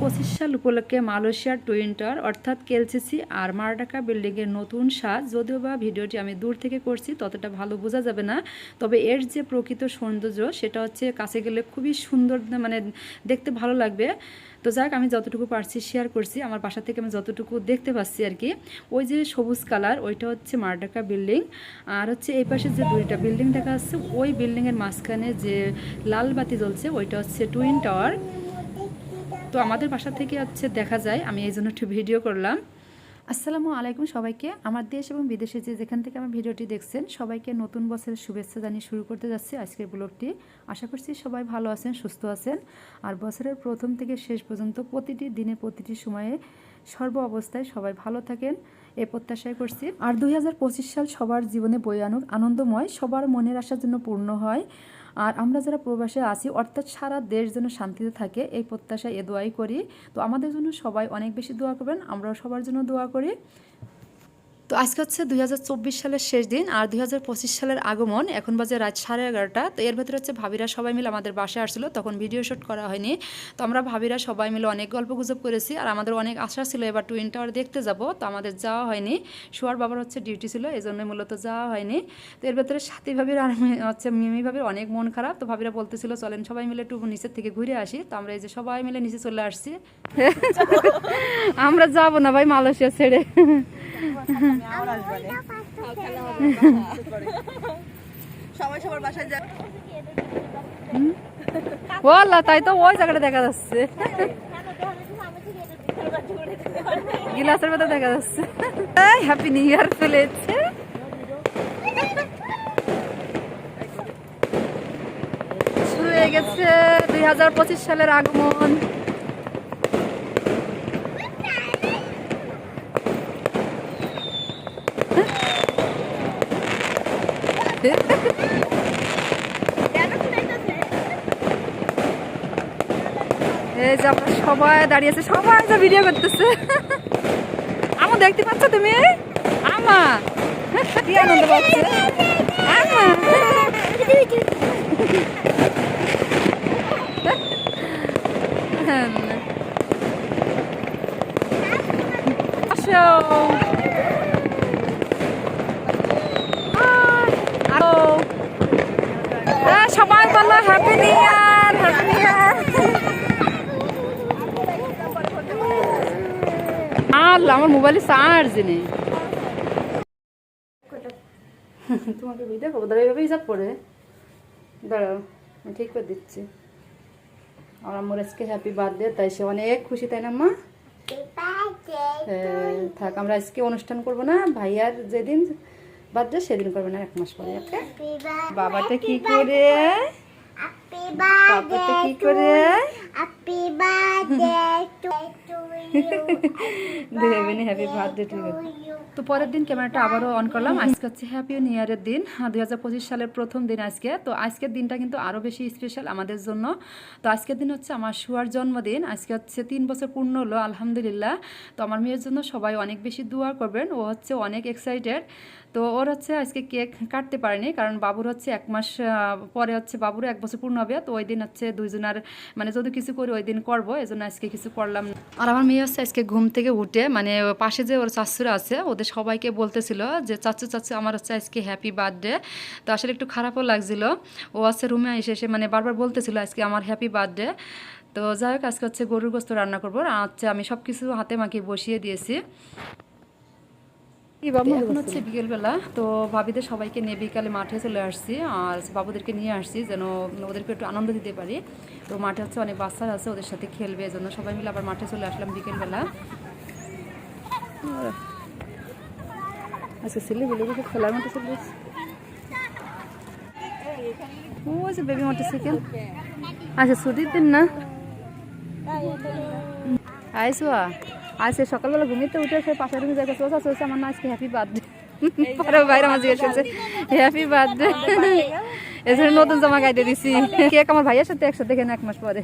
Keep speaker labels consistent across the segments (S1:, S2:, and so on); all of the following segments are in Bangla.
S1: পঁচিশ সাল উপলক্ষে মালয়েশিয়ার টুইন্টার, অর্থাৎ কেলসিসি আর মারাটাকা বিল্ডিংয়ের নতুন সাজ। যদিও বা ভিডিওটি আমি দূর থেকে করছি, ততটা ভালো বোঝা যাবে না। তবে এর যে প্রকৃত সৌন্দর্য, সেটা হচ্ছে কাছে গেলে খুবই সুন্দর মানে দেখতে ভালো লাগবে। তো যাক, আমি যতটুকু পারছি শেয়ার করছি। আমার বাসা থেকে আমি যতটুকু দেখতে পাচ্ছি আর কি। ওই যে সবুজ কালার, ওইটা হচ্ছে মারাটাকা বিল্ডিং। আর হচ্ছে এই পাশে যে দুইটা বিল্ডিং দেখা যাচ্ছে, ওই বিল্ডিংয়ের মাঝখানে যে লাল বাতি জ্বলছে, ওইটা হচ্ছে টুইন টাওয়ার। তো আমাদের বাসা থেকে হচ্ছে দেখা যায়, আমি এই জন্য একটু ভিডিও করলাম। আসসালামু আলাইকুম সবাইকে। আমার দেশ এবং বিদেশে যে যেখান থেকে আমার ভিডিওটি দেখছেন, সবাইকে নতুন বছরের শুভেচ্ছা জানিয়ে শুরু করতে যাচ্ছি আজকের ব্লগটি। আশা করছি সবাই ভালো আছেন, সুস্থ আছেন। আর বছরের প্রথম থেকে শেষ পর্যন্ত প্রতিটি দিনে, প্রতিটি সময়ে সর্ব অবস্থায় সবাই ভালো থাকেন, এ প্রত্যাশায় করছি। আর দুই হাজার পঁচিশ সাল সবার জীবনে বই আনুক আনন্দময়, সবার মনের আশার জন্য পূর্ণ হয়। আর আমরা যারা প্রবাসে আছি, অর্থাৎ সারা দেশ যেন শান্তিতে থাকে, এই প্রত্যাশায় এ দোয়াই করি। তো আমাদের জন্য সবাই অনেক বেশি দোয়া করবেন, আমরাও সবার জন্য দোয়া করি। তো আজকে হচ্ছে দুই হাজার চব্বিশ সালের শেষ দিন আর দু হাজার পঁচিশ সালের আগমন। এখন বাজে রাত সাড়ে এগারোটা। তো এর ভেতরে হচ্ছে ভাবিরা সবাই মিলে আমাদের বাসায় আসছিল তখন ভিডিও শ্যুট করা হয়নি। তো আমরা ভাবিরা সবাই মিলে অনেক গল্প গুজব করেছি আর আমাদের অনেক আশা ছিল এবার টুইন টাওয়ার দেখতে যাব। তো আমাদের যাওয়া হয়নি। শোয়ার বাবার হচ্ছে ডিউটি ছিল এই জন্য মূলত যাওয়া হয়নি। তো এর ভেতরে সাথী ভাবির আর হচ্ছে মিমি ভাবির অনেক মন খারাপ। তো ভাবিরা বলতেছিল চলেন সবাই মিলে একটু নিচের থেকে ঘুরে আসি। তো আমরা এই যে সবাই মিলে নিচে চলে আসছি। আমরা যাব না ভাই মালয়েশিয়া ছেড়ে। তাই তো ওই জায়গাটা দেখা যাচ্ছে। গিলাসের মধ্যে দেখা যাচ্ছে। হ্যাপি নিউ ইয়ার ফেলেছে। শুরু গেছে দুই হাজার পঁচিশ সালের আগমন। এই যে আমরা সবাই দাঁড়িয়ে আছে সবাই যে ভিডিও করতেছে। আমা দেখতে পাচ্ছ তুমি? আমা। কি আনন্দ পাচ্ছে আমা। হ্যাঁ, সবাই বলো happy new year happy new year আল্লাহ আমার মোবাইলে চার্জ নেই। তোমাকে ভিডিও করব দাঁড়া এভাবে হিসাব করে। দাঁড়াও আমি ঠিক করে দিচ্ছি। আর আমার আজকে হ্যাপি বার্থডে তাই সে অনেক খুশি তাই না মা? হ্যাঁ, থাক আমরা আজকে অনুষ্ঠান করব না। ভাইয়ার যেদিন বার্থডে সেদিন করব না এক মাস পরে ওকে বাবাটা কি করে? বাবাটা কি করে দেবেনি হ্যাপি বার্থডে টু তো পরের দিন ক্যামেরাটা আবারও অন করলাম। আজকে হচ্ছে হ্যাপি নিউ ইয়ারের দিন। দুই হাজার পঁচিশ সালের প্রথম দিন আজকে। তো আজকের দিনটা কিন্তু আরও বেশি স্পেশাল আমাদের জন্য। তো আজকের দিন হচ্ছে আমার শুয়ার জন্মদিন। আজকে হচ্ছে তিন বছর পূর্ণ হলো আলহামদুলিল্লাহ। তো আমার মেয়ের জন্য সবাই অনেক বেশি দোয়া করবেন। ও হচ্ছে অনেক এক্সাইটেড তো ওর হচ্ছে আজকে কেক কাটতে পারেনি, কারণ বাবুর হচ্ছে এক মাস পরে হচ্ছে বাবুর এক বছর পূর্ণ হবে, তো ওই দিন হচ্ছে দুইজনের মানে যদি কিছু করি ওই দিন করব এই জন্য আজকে কিছু করলাম। আর আমার মেয়ে হচ্ছে আজকে ঘুম থেকে উঠে মানে পাশে যে ওর চাচুরা আছে, ওদের সবাইকে বলতেছিল যে, চাচু চাচু, আমার হচ্ছে আজকে হ্যাপি বার্থডে তো আসলে একটু খারাপও লাগছিল। ও আছে রুমে এসে এসে মানে বারবার বলতেছিল আজকে আমার হ্যাপি বার্থডে তো যাই হোক, আজকে হচ্ছে গরুর গোস্ত রান্না করব। হচ্ছে আমি সব কিছু হাতে মাখিয়ে বসিয়ে দিয়েছি। এখন হচ্ছে বিকেলবেলা তো ভাবিদের সবাইকে নিয়ে বিকালে মাঠে চলে আসছি। আর বাবুদেরকে নিয়ে আসছি যেন ওদেরকে একটু আনন্দ দিতে পারি। তো মাঠে হচ্ছে অনেক বাচ্চারা আছে ওদের সাথে খেলবে এজন্য সবাই মিলে আবার মাঠে চলে আসলাম বিকেলবেলা। আচ্ছা ছেলে খেলার মতো চলে এসেছে। ওই যে বেবি মোটরসাইকেল আচ্ছা ছুটির দিন না? আইসো আজকে সকালবেলা ঘুমিতে উঠে সে পাশের রুমে যাই চলছে চলছে আমার না আজকে হ্যাপি বার্থডে পরে বাইরে আমার জিজ্ঞেস করছে হ্যাপি বার্থডে এছাড়া নতুন জামা গাইতে দিছি। কেক আমার ভাইয়ের সাথে একসাথে কেন এক মাস পরে।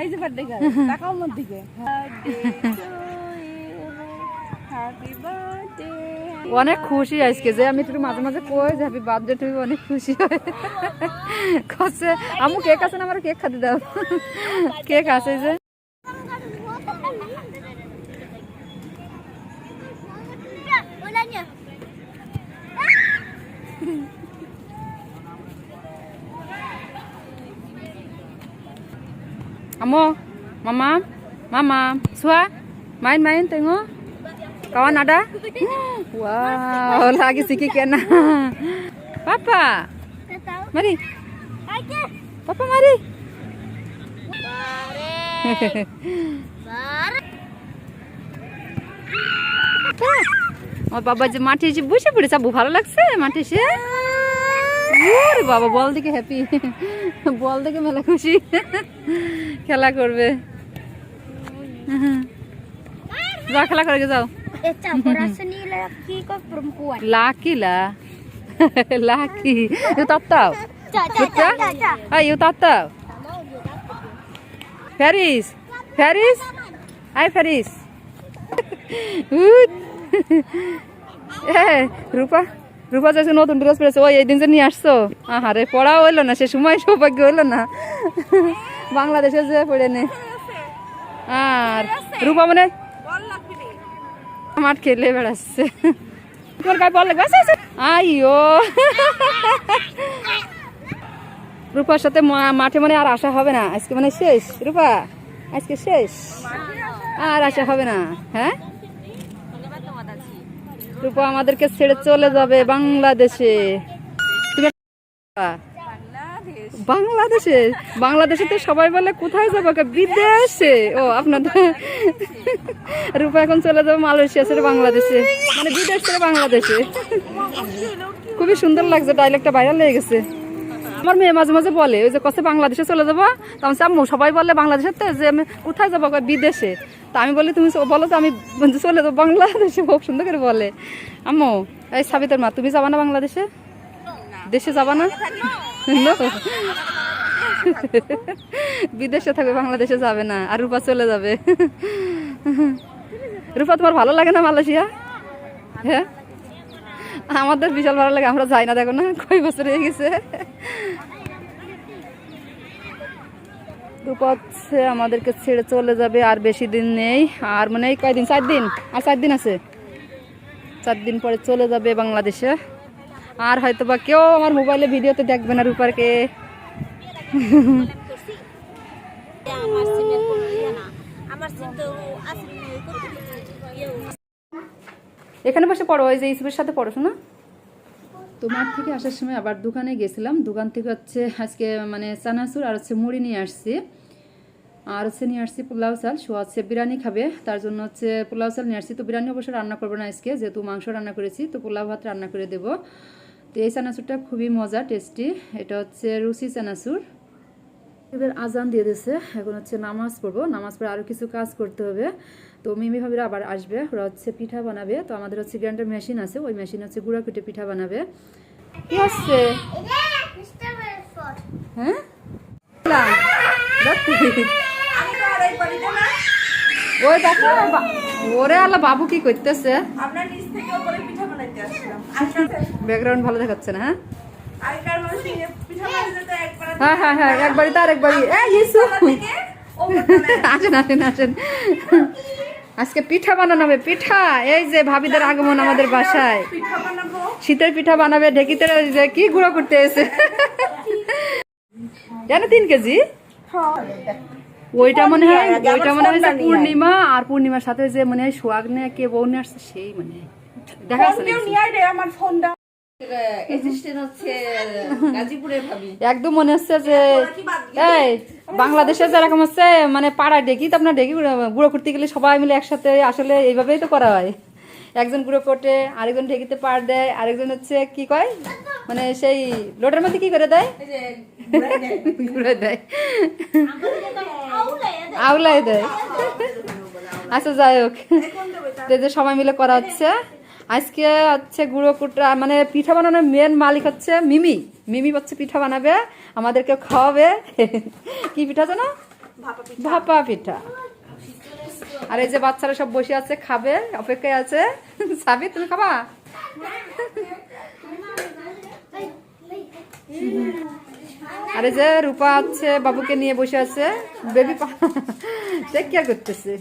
S2: এই যে বার্থডে গার্ল তাকাও আমার দিকে। হ্যাপি বার্থডে
S1: অনেক খুশি আজকে যে আমি একটু মাঝে মাঝে কই যে হ্যাপি বার্থডে তুমি অনেক খুশি হয়। কচ্ছে আমু কেক আছে না? আমার কেক খাতে দাও। কেক আছে যে। Bolanya. Amo, mama, mama, sua, main-main tengok. Kawan ada? Wow, lagi sikit kena. Papa. Mari. Papa mari. Mari. Mari. আমার বাবা যে মাঠে এসে বসে পড়েছে আব্বু ভালো লাগছে মাঠে এসে? ওরে বাবা বল দেখে হ্যাপি বল দেখে মেলা খুশি। খেলা করবে। যাও খেলা করে যাও।
S3: kiko perempuan.
S1: Laki lah. Laki. You tak tahu? Betul? Ah, Eh, রূপা রূপা যাচ্ছে নতুন ড্রেস পরেছে ওই এই দিন যে নিয়ে আসছো? আহারে পড়াও হইল না সে সময় সৌভাগ্য হইল না। বাংলাদেশে যে পড়ে নে। আর রূপা মানে মাঠ খেলে বেড়াচ্ছে। তোর গায়ে বল লাগবে। আইও রূপার সাথে মা- মাঠে মানে আর আসা হবে না। আজকে মানে শেষ রূপা। আজকে শেষ। আর আসা হবে না হ্যাঁ? রূপা আমাদেরকে ছেড়ে চলে যাবে বাংলাদেশে। তুমি বাংলাদেশে। বাংলাদেশে? তো সবাই বলে কোথায় যাব? বিদেশে। ও আপনাদের রূপা এখন চলে যাবে মালয়েশিয়া ছেড়ে বাংলাদেশে। মানে বিদেশ ছেড়ে বাংলাদেশে। খুবই সুন্দর লাগছে ডাইলেক্টটা ভাইরাল লেগে গেছে। আমার মেয়ে মাঝে মাঝে বলে ওই যে কষ্ট বাংলাদেশে চলে যাব? তখন আম্মু সবাই বলে বাংলাদেশের তো যে আমি কোথায় যাব? বিদেশে। তা আমি বলি তুমি বলো তো আমি চলে যাব বাংলাদেশে। খুব সুন্দর করে বলে। আম্মু এই সাবিতের মা তুমি যাবা না বাংলাদেশে? দেশে যাবা না। বিদেশে থাকবে বাংলাদেশে যাবে না আর রূপা চলে যাবে। রূপা তোমার ভালো লাগে না মালয়েশিয়া? হ্যাঁ? আমাদের বিশাল ভালো লাগে, আমরা যাই না, দেখো না, কয় বছর হয়ে গেছে। হচ্ছে আমাদেরকে ছেড়ে চলে যাবে আর বেশি দিন নেই, আর মানে কয়দিন? চার দিন। আর চার দিন আছে। চার দিন পরে চলে যাবে বাংলাদেশে। আর হয়তো বা কেউ আমার মোবাইলে ভিডিওতে দেখবে না রূপারকে
S3: আমার সিমের কোনো ইয়ে না আমার সিম তো আসলে ইয়ে
S1: এখানে বসে পড়ো, ওই যে ইসুবের সাথে পড়ো না তো মাঠ থেকে আসার সময় আবার দোকানে গেছিলাম। দোকান থেকে হচ্ছে আজকে মানে চানাচুর আর হচ্ছে মুড়ি নিয়ে আসছি। আর হচ্ছে নিয়ে আসছি পোলাও চাল, সো হচ্ছে বিরিয়ানি খাবে। তার জন্য হচ্ছে পোলাও চাল নিয়ে আসছি। তো বিরিয়ানি অবশ্য রান্না করব না আজকে, যেহেতু মাংস রান্না করেছি, তো পোলাও ভাত রান্না করে দেবো। তো এই চানাচুরটা খুবই মজা, টেস্টি। এটা হচ্ছে রুচি চানাচুর। এবার আজান দিয়ে দিয়েছে। এখন হচ্ছে নামাজ পড়ব। নামাজ পড়ে আরও কিছু কাজ করতে হবে। তো মিমি ভাবিরা আবার আসবে। ওরা হচ্ছে পিঠা বানাবে। তো আমাদের হচ্ছে গ্রাইন্ডার মেশিন আছে। ওই মেশিন হচ্ছে গুঁড়া কুটে পিঠা বানাবে। কি আসছে হ্যাঁ? ওই দেখো ওরে আল্লাহ বাবু কি করতেছে?
S2: আপনার
S1: ব্যাকগ্রাউন্ড ভালো দেখাচ্ছে না হ্যাঁ?
S2: তো
S1: হ্যাঁ হ্যাঁ হ্যাঁ একবারই তার একবারই এই ইসু।
S2: থেকে
S1: আসেন আসেন আসেন। আজকে পিঠা বানানো হবে। পিঠা, এই যে ভাবিদের আগমন আমাদের বাসায়। শীতের পিঠা বানাবে ঢেকিতে কি গুঁড়ো করতে এসে। জানো তিন কেজি? ওইটা মনে হয়, ওইটা মনে হয় পূর্ণিমা, আর পূর্ণিমার সাথে যে মনে হয় সোয়াগ নিয়ে কে বউ নিয়ে আসছে, সেই মনে হয়। দেখা একদম মনে হচ্ছে যে এই বাংলাদেশে যেরকম হচ্ছে মানে পাড়ায় ডেকি তো আপনার ডেকি গুঁড়ো- গুঁড়ো করতে গেলে সবাই মিলে একসাথে আসলে এইভাবেই তো করা হয়। একজন গুঁড়ো কোটে আরেকজন ঢেকিতে পাড় দেয় আরেকজন হচ্ছে কি কয়? মানে সেই লোটের মধ্যে কি করে দেয়? ঘুরে দেয়। আউলাই দেয়। আচ্ছা যাই হোক। সবাই মিলে করা হচ্ছে। আজকে হচ্ছে গুঁড়ো কুটা মানে পিঠা বানানোর মেন মালিক হচ্ছে মিমি। মিমি হচ্ছে পিঠা বানাবে আমাদেরকে খাওয়াবে। কি পিঠা জানো? ভাপা পিঠা। আর এই যে বাচ্চারা সব বসে আছে খাবে অপেক্ষায় আছে। সাবি তুমি খাবা? আর এই যে রূপা আছে বাবুকে নিয়ে বসে আছে। বেবি টেক কেয়ার করতেছে।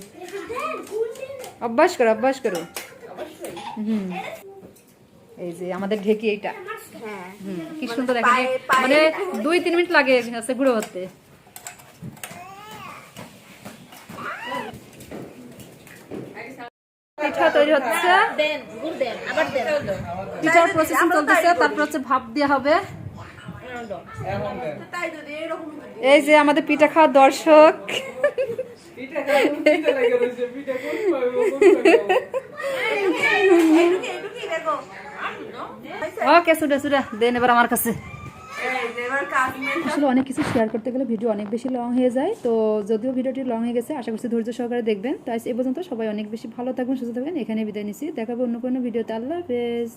S1: অভ্যাস করো অভ্যাস করো। হুম। এই যে আমাদের ঢেকি এইটা। হুম কি সুন্দর মানে দুই তিন মিনিট লাগে হচ্ছে হতে। পিঠা তৈরি হচ্ছে। তারপর হচ্ছে দেওয়া হবে। এই যে আমাদের পিঠা খাওয়া দর্শক। ওকে সুডা সুডা দেন এবার আমার কাছে। আসলে অনেক কিছু শেয়ার করতে গেলে ভিডিও অনেক বেশি লং হয়ে যায়, তো যদিও ভিডিওটি লং হয়ে গেছে, আশা করছি ধৈর্য সহকারে দেখবেন। তাই এ পর্যন্ত সবাই অনেক বেশি ভালো থাকবেন, সুস্থ থাকবেন এখানে বিদায় নিচ্ছি। দেখাবো অন্য কোনো ভিডিওতে আল্লাহ হাফেজ।